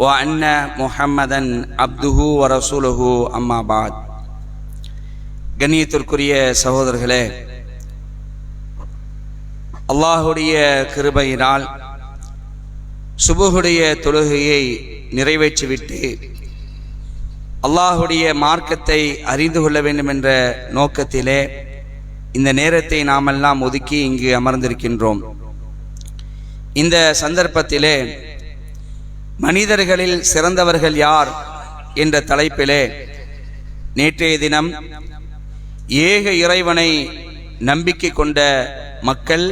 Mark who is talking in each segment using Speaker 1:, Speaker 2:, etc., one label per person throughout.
Speaker 1: وان محمدا عبده ورسوله اما بعد கண்ணியத்திற்குரிய சகோதரர்களே அல்லாஹுடைய கிருபையினால் சுபுகுடைய தொழுகையை நிறைவேற்றிவிட்டு அல்லாஹுடைய மார்க்கத்தை அறிந்து கொள்ள வேண்டும் என்ற நோக்கத்திலே இந்த நேரத்தை நாமெல்லாம் ஒதுக்கி இங்கு அமர்ந்திருக்கின்றோம் இந்த சந்தர்ப்பத்திலே மனிதர்களில் சிறந்தவர்கள் யார் என்ற தலைப்பிலே நேற்றைய தினம் ஏக இறைவனை நம்பிக்கை கொண்ட மக்கள்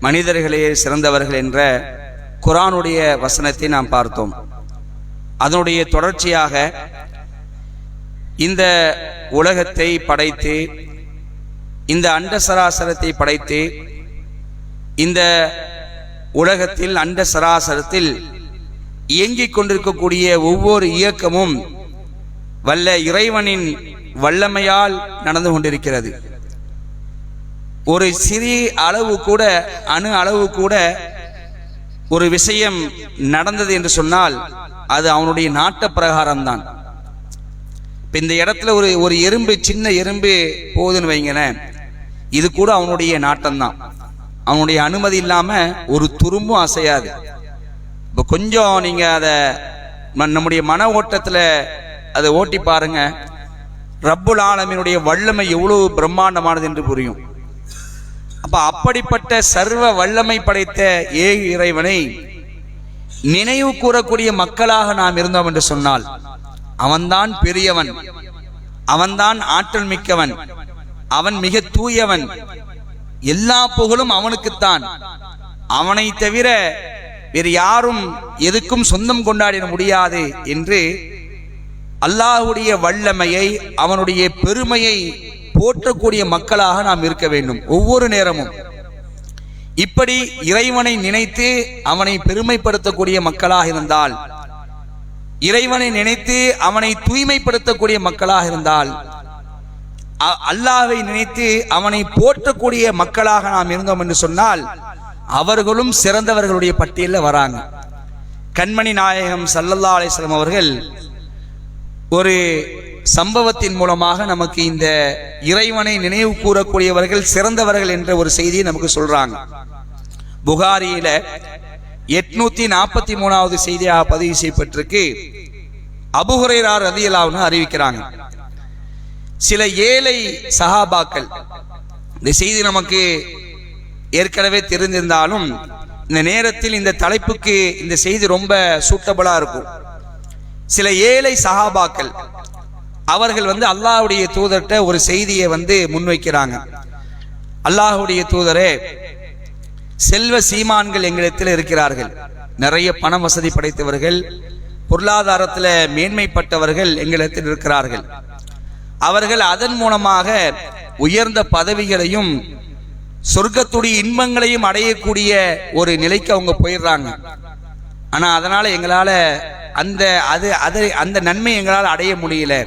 Speaker 1: மனிதர்களே சிறந்தவர்கள் என்ற குரானுடைய வசனத்தை நாம் பார்த்தோம். அதனுடைய தொடர்ச்சியாக இந்த உலகத்தை படைத்து இந்த அண்ட சராசரத்தை படைத்து இந்த உலகத்தில் அண்ட சராசரத்தில் இயங்கிக் கொண்டிருக்கக்கூடிய ஒவ்வொரு இயக்கமும் வல்ல இறைவனின் வல்லமையால் நடந்து கொண்டிருக்கிறது. ஒரு சிறிய அளவு கூட அணு அளவு கூட ஒரு விஷயம் நடந்தது என்று சொன்னால் அது அவனுடைய நாட்ட பிரகாரம்தான். இப்போ இந்த இடத்துல ஒரு ஒரு எறும்பு சின்ன எறும்பு போகுதுன்னு வைங்களேன் இது கூட அவனுடைய நாட்டம்தான். அவனுடைய அனுமதி இல்லாமல் ஒரு துரும்பும் அசையாது. இப்போ கொஞ்சம் நீங்கள் அதை நம்முடைய மன ஓட்டத்தில் அதை ஓட்டி பாருங்க. ரப்புல் ஆலமினுடைய வல்லமை எவ்வளவு பிரம்மாண்டமானது என்று புரியும். அப்ப அப்படிப்பட்ட சர்வ வல்லமை படைத்த ஏ இறைவனை நினைவு கூறக்கூடிய மக்களாக நாம் இருந்தோம் என்று சொன்னால் அவன்தான் பெரியவன் அவன்தான் ஆற்றல் மிக்கவன் அவன் மிக தூயவன் எல்லா புகழும் அவனுக்குத்தான். அவனை தவிர வேறு யாரும் எதுக்கும் சொந்தம் கொண்டாடிட முடியாது என்று அல்லாஹுடைய வல்லமையை அவனுடைய பெருமையை போற்றக்கூடிய மக்களாக நாம் இருக்க வேண்டும் ஒவ்வொரு நேரமும். இப்படி இறைவனை நினைத்து அவனை பெருமைப்படுத்தக்கூடிய மக்களாக இருந்தால் இறைவனை நினைத்து அவனை தூய்மைப்படுத்தக்கூடிய மக்களாக இருந்தால் அல்லாவை நினைத்து அவனை போற்றக்கூடிய மக்களாக நாம் இருந்தோம் என்று சொன்னால் அவர்களும் சிறந்தவர்களுடைய பட்டியலில் வராங்க. கண்மணி நாயகம் சல்லல்லா அலிஸ்லாம் அவர்கள் ஒரு சம்பவத்தின் மூலமாக நமக்கு இந்த இறைவனை நினைவு கூறக்கூடியவர்கள் சிறந்தவர்கள் என்ற ஒரு செய்தியை நமக்கு சொல்றாங்க. புகாரியில எட்நூத்தி நாற்பத்தி மூணாவது செய்தியாக பதிவு செய்யப்பட்டிருக்கு. அபுஹுரைரார் ரதியலாவுன்னு அறிவிக்கிறாங்க. சில ஏழை சஹாபாக்கள் இந்த செய்தி நமக்கு ஏற்கனவே தெரிந்திருந்தாலும் இந்த நேரத்தில் இந்த தலைப்புக்கு இந்த செய்தி ரொம்ப சூட்டபிளா இருக்கும். சில ஏழை சஹாபாக்கள் அவர்கள் வந்து அல்லாஹுடைய தூதர்கிட்ட ஒரு செய்தியை வந்து முன்வைக்கிறாங்க. அல்லாஹுடைய தூதரே செல்வ சீமான்கள் எங்களிடத்தில் இருக்கிறார்கள். நிறைய பண வசதி படைத்தவர்கள் பொருளாதாரத்தில் மேன்மைப்பட்டவர்கள் எங்களிடத்தில் இருக்கிறார்கள். அவர்கள் அதன் மூலமாக உயர்ந்த பதவிகளையும் சொர்க்கத்துடைய இன்பங்களையும் அடையக்கூடிய ஒரு நிலைக்கு அவங்க போயிடுறாங்க. ஆனா அதனால எங்களால அந்த அது அதை அந்த நன்மை எங்களால் அடைய முடியல.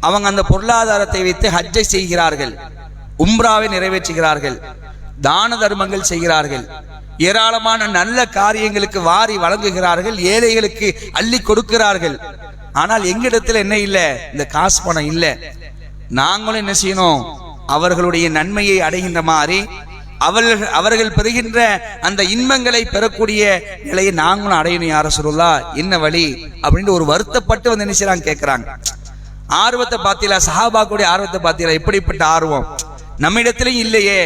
Speaker 1: அவங்க அந்த பொருளாதாரத்தை வைத்து ஹஜ்ஜை செய்கிறார்கள். உம்ராவை நிறைவேற்றுகிறார்கள். தான தர்மங்கள் செய்கிறார்கள். ஏராளமான நல்ல காரியங்களுக்கு வாரி வழங்குகிறார்கள். ஏழைகளுக்கு அள்ளி கொடுக்கிறார்கள். ஆனால் எங்கிடத்தில் என்ன இல்லை? இந்த காசு பணம் இல்லை. நாங்களும் என்ன செய்யணும்? அவர்களுடைய நன்மையை அடைகின்ற மாதிரி அவர்கள் அவர்கள் பெறுகின்ற அந்த இன்பங்களை பெறக்கூடிய நிலையை நாங்களும் அடையணும் யார சொல்லா என்ன வழி? அப்படின்ட்டு ஒரு வருத்தப்பட்டு வந்து நினைச்சாங்க கேட்கிறாங்க ஆர்வத்தை பார்த்தீங்களா? சஹாபாக்குடைய ஆர்வத்தை பார்த்தீங்களா? எப்படிப்பட்ட ஆர்வம்? நம்ம இடத்துலயும் இல்லையே.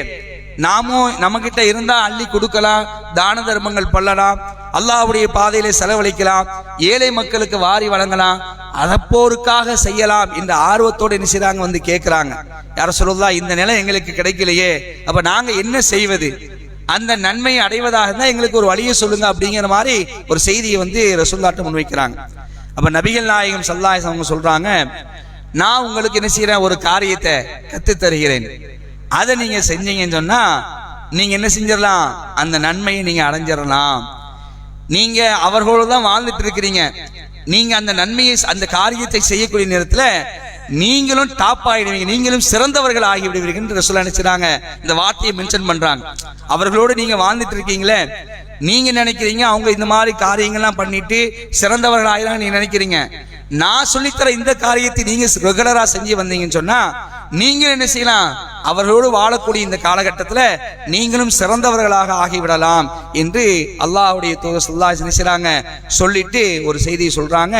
Speaker 1: நாமும் நம்ம கிட்ட இருந்தா அள்ளி கொடுக்கலாம் தான தர்மங்கள் பண்ணலாம் அல்லாவுடைய பாதையிலே செலவழிக்கலாம் ஏழை மக்களுக்கு வாரி வழங்கலாம் அதப்போருக்காக செய்யலாம் என்ற ஆர்வத்தோடு என்ன செய்யறாங்க வந்து கேட்கிறாங்க யார சொல்லுதா? இந்த நிலை எங்களுக்கு கிடைக்கலையே. அப்ப நாங்க என்ன செய்வது? அந்த நன்மையை அடைவதாக இருந்தால் எங்களுக்கு ஒரு வழியை சொல்லுங்க அப்படிங்கிற மாதிரி ஒரு செய்தியை வந்து ரசூல்லாட்ட முன்வைக்கிறாங்க. அப்ப நபிகள் நாயகம் சல்லாஹ் அவங்க சொல்றாங்க நான் உங்களுக்கு என்ன செய்யறேன் ஒரு காரியத்தை கத்து தருகிறேன். அதை நீங்க செஞ்சீங்கன்னு சொன்னா நீங்க என்ன செஞ்சிடலாம்? அந்த நன்மையை நீங்க அடைஞ்சிடலாம். நீங்க அவர்களோடு தான் வாழ்ந்துட்டு இருக்கிறீங்க. நீங்க அந்த நன்மையை அந்த காரியத்தை செய்யக்கூடிய நேரத்தில் நீங்களும் டாப் ஆகிடுவீங்க நீங்களும் சிறந்தவர்கள் ஆகிவிடுவீர்கள் என்று சொல்ல நினைச்சாங்க இந்த வார்த்தையை மென்ஷன் பண்றாங்க. அவர்களோடு நீங்க வாழ்ந்துட்டு இருக்கீங்களே நீங்க நினைக்கிறீங்க அவங்க இந்த மாதிரி காரியங்கள்லாம் பண்ணிட்டு சிறந்தவர்கள் ஆகிறாங்க நீங்க நினைக்கிறீங்க. நான் சொல்லித்தர இந்த காரியத்தை நீங்க ரெகுலரா செஞ்சு வந்தீங்கன்னு சொன்னா நீங்கள் என்ன செய்யலாம்? அவர்களோடு வாழக்கூடிய இந்த காலகட்டத்தில் நீங்களும் சிறந்தவர்களாக ஆகிவிடலாம் என்று அல்லாஹுடைய தூதர் சொல்லா செய்றாங்க. சொல்லிட்டு ஒரு செய்தியை சொல்றாங்க.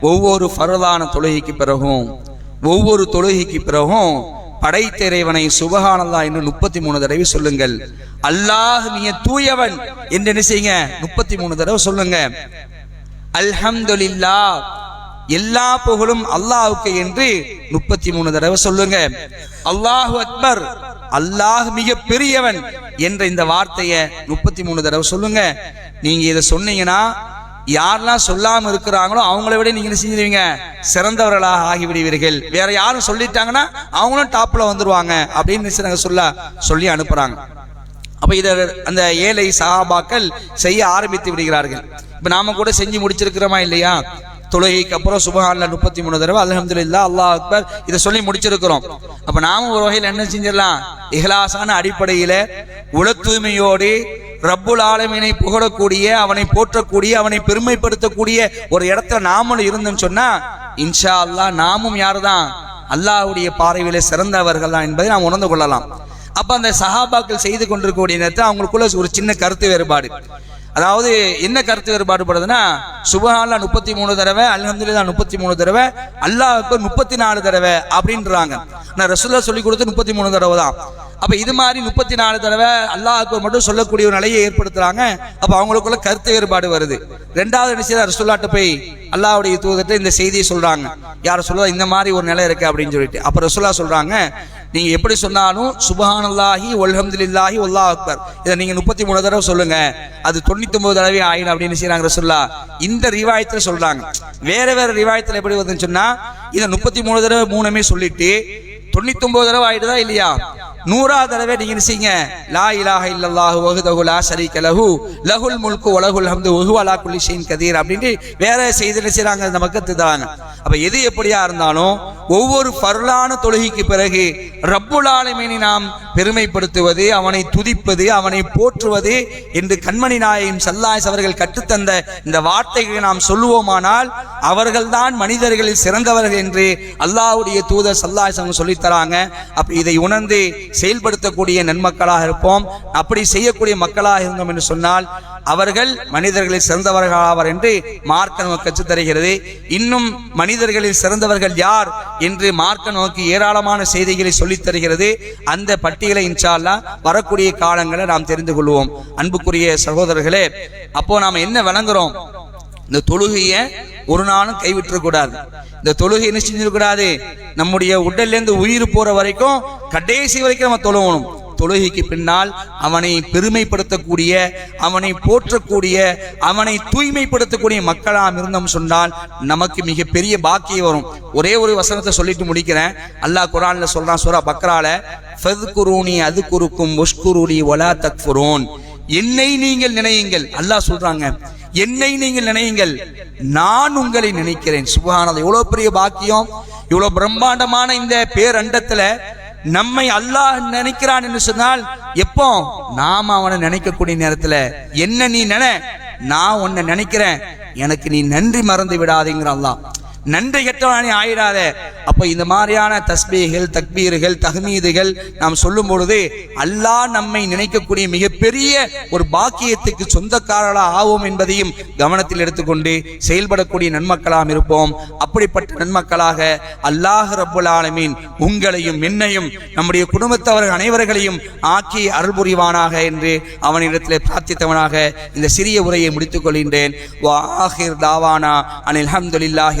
Speaker 1: ஒவ்வொரு பருதான தொழுகைக்கு பிறகும் ஒவ்வொரு தொழுகைக்கு பிறகும் படைத்திறைவனை சுபஹானல்லா என்று முப்பத்தி மூணு தடவை சொல்லுங்கள். அல்லாஹ் நீ தூயவன் என்று என்ன செய்யுங்க? முப்பத்தி மூணு தடவை சொல்லுங்க. அல்ஹம்துலில்லா எல்லா புகழும் அல்லாஹுக்கு என்று முப்பத்தி மூணு தடவை சொல்லுங்க. அல்லாஹு அக்பர் அல்லாஹ் மிக பெரியவன் என்ற இந்த வார்த்தையை முப்பத்தி மூணு தடவை சொல்லுங்க. நீங்க இதை சொன்னீங்கன்னா யாரெல்லாம் சொல்லாம இருக்கிறாங்களோ அவங்கள விட நீங்க என்ன செஞ்சிருவீங்க? சிறந்தவர்களாக ஆகிவிடுவீர்கள். வேற யாரும் சொல்லிட்டாங்கன்னா அவங்களும் டாப்ல வந்துருவாங்க அப்படின்னு நினைச்சு சொல்ல சொல்லி அனுப்புறாங்க. அப்ப இத அந்த ஏழை சகாபாக்கள் செய்ய ஆரம்பித்து விடுகிறார்கள். இப்ப நாம கூட செஞ்சு முடிச்சிருக்கிறோமா இல்லையா? தொழுகைக்கு அப்புறம் சுபஹான்ல முப்பத்தி மூணு தடவை அல்ஹம்துலில்லா அல்லாஹ் அக்பர். இதை சொல்லி முடிச்சிருக்கிறோம். அப்ப நாம ஒரு வகையில் என்ன செஞ்சிடலாம்? இஹ்லாசான அடிப்படையில உல தூய்மையோடு ரப்புல் ஆலமீனை புகழக்கூடிய அவனை போற்றக்கூடிய அவனை பெருமைப்படுத்தக்கூடிய ஒரு இடத்துல நாமளும் இருந்தோம்னு சொன்னா இன்ஷா அல்லாஹ் நாமும் யாருதான்? அல்லாஹ்வுடைய பார்வையில சிறந்தவர்கள் தான் என்பதை நாம் உணர்ந்து கொள்ளலாம். அப்ப அந்த சஹாபாக்கள் செய்து கொண்டிருக்கக்கூடிய நேரத்தில் அவங்களுக்குள்ள ஒரு சின்ன கருத்து வேறுபாடு. அதாவது என்ன கருத்து வேறுபாடுபடுதுன்னா சுபஹான்ல முப்பத்தி மூணு தடவை அல்ஹம்துல்லா முப்பத்தி மூணு தடவை அல்லாஹ்வுக்கு முப்பத்தி நாலு தடவை அப்படின்றாங்க. நான் ரசூல்லா சொல்லி கொடுத்து முப்பத்தி மூணு தடவை தான் அப்ப இது மாதிரி முப்பத்தி நாலு தடவை அல்லாஹ்வுக்கு மட்டும் சொல்லக்கூடிய ஒரு நிலையை ஏற்படுத்துறாங்க. அப்போ அவங்களுக்குள்ள கருத்து வேறுபாடு வருது. ரெண்டாவது என்ன செய்யறாரு போய் அல்லாஹ்வுடைய தூதத்தை இந்த செய்தியை சொல்றாங்க. யார் சொல்லுவா இந்த மாதிரி ஒரு நிலை இருக்கு அப்படின்னு சொல்லிட்டு. அப்ப ரசுல்லா சொல்றாங்க நீங்க எப்படி சொன்னாலும் சுபஹானல்லாஹி வல்ஹம்துலில்லாஹி ஒல்லா அக்பர். இதை நீங்க முப்பத்தி மூணு தடவை சொல்லுங்க. அது தொண்ணூத்தி ஒன்பது தடவை ஆயிடும் அப்படின்னு செய்யறாங்க ரசுல்லா இந்த ரிவாயத்துல சொல்றாங்க. வேற வேற ரிவாயத்துல எப்படி வருதுன்னு சொன்னா இதை முப்பத்தி மூணு தடவை மூணுமே சொல்லிட்டு தொண்ணூத்தி ஒன்பது தடவை ஆயிடுதா இல்லையா? நூறாவது தடவை நீங்க என்ன செய்யுங்க? லா இலாஹ இல்லல்லாஹு வஹுதஹு லா ஷரீக லஹு. லஹுல் முல்கு வலஹுல் ஹம்து வஹு அலா குல்லி ஷைன் கதீர் அப்படின்ட்டு வேற செய்து என்ன செய்றாங்க? நமக்கு தான் அப்ப எது எப்படியா இருந்தாலும் ஒவ்வொரு பருளான தொழுகைக்கு பிறகு ரப்புல் ஆலமீனை நாம் பெருமைப்படுத்துவது அவனை துதிப்பது அவனை போற்றுவது என்று கண்மணி நாயகம் சல்லாஸ் அவர்கள் கற்றுத்தந்த இந்த வார்த்தைகளை நாம் சொல்லுவோமானால் அவர்கள்தான் மனிதர்களில் சிறந்தவர்கள் என்று அல்லாவுடைய தூதர் சல்லாசம் சொல்லித்தராங்க. சொல்லித் தராங்க இதை உணர்ந்து செயல்படுத்தக்கூடிய நன்மக்களாக இருப்போம். அப்படி செய்யக்கூடிய மக்களாக இருந்தோம் என்று சொன்னால் அவர்கள் மனிதர்களில் சிறந்தவர்களாவர் என்று மார்க்க நமக்கு தருகிறது. இன்னும் மனிதர்களில் சிறந்தவர்கள் யார் என்று மார்க்க நோக்கி ஏராளமான செய்திகளை சொல்லித் தருகிறது. அந்த பட்டியலை இன்ஷால்லா வரக்கூடிய காலங்களை நாம் தெரிந்து கொள்வோம். அன்புக்குரிய சகோதரர்களே அப்போ நாம் என்ன வழங்குறோம்? இந்த தொழுகையை ஒரு நாளும் கைவிட்டக்கூடாது இந்த தொழுகை என்ன செஞ்சிடக்கூடாது நம்முடைய உடல்லேருந்து உயிர் போற வரைக்கும் கடைசி வரைக்கும் நம்ம தொழுவணும். தொழுகைக்கு பின்னால் அவனை பெருமைப்படுத்தக்கூடிய அவனை போற்றக்கூடிய அவனை தூய்மைப்படுத்தக்கூடிய மக்களாம் இருந்தோம் சொன்னால் நமக்கு மிகப்பெரிய பாக்கியம் வரும். ஒரே ஒரு வசனத்தை சொல்லிட்டு முடிக்கிறேன். அல்லாஹ் குரான்ல சொல்றான் சூரா பக்ரால அது அதுகுருக்கும் உஷ்குருனி ஒலா தக்ஃபுரூன். என்னை நீங்கள் நினையுங்கள். அல்லாஹ் சொல்றாங்க என்னை நீங்கள் நினையுங்கள். நான் உங்களை நினைக்கிறேன். சுபகானது எவ்வளவு பெரிய பாக்கியம். இவ்வளவு பிரம்மாண்டமான இந்த பேரண்டத்துல நம்மை அல்லாஹ் நினைக்கிறான் என்று சொன்னால் எப்போ? நாம அவனை நினைக்கக்கூடிய நேரத்துல. என்ன நீ நினை? நான் உன்னை நினைக்கிறேன். எனக்கு நீ நன்றி மறந்து விடாதீங்கிற அல்லாஹ். நன்றி கெட்டவனே ஆயிடாத. அப்ப இந்த மாதிரியான தஸ்பீகள் தக்பீர்கள் தஹ்மீதுகள் நாம் சொல்லும் பொழுது அல்லாஹ் நம்மை நினைக்கக்கூடிய மிகப்பெரிய ஒரு பாக்கியத்துக்கு சொந்தக்காரர்களாக ஆவோம் என்பதையும் கவனத்தில் எடுத்துக்கொண்டு செயல்படக்கூடிய நன்மக்களாக இருப்போம். அப்படிப்பட்ட நன்மக்களாக அல்லாஹ் ரபுல் ஆலமீன் உங்களையும் என்னையும் நம்முடைய குடும்பத்தவர்கள் அனைவர்களையும் ஆக்கி அருள் புரிவானாக என்று அவனிடத்தில் பிரார்த்தித்தவனாக இந்த சிறிய உரையை முடித்துக் கொள்கின்றேன். வாஹிர் தாவானா அனில் அல்ஹம்துலில்லாஹி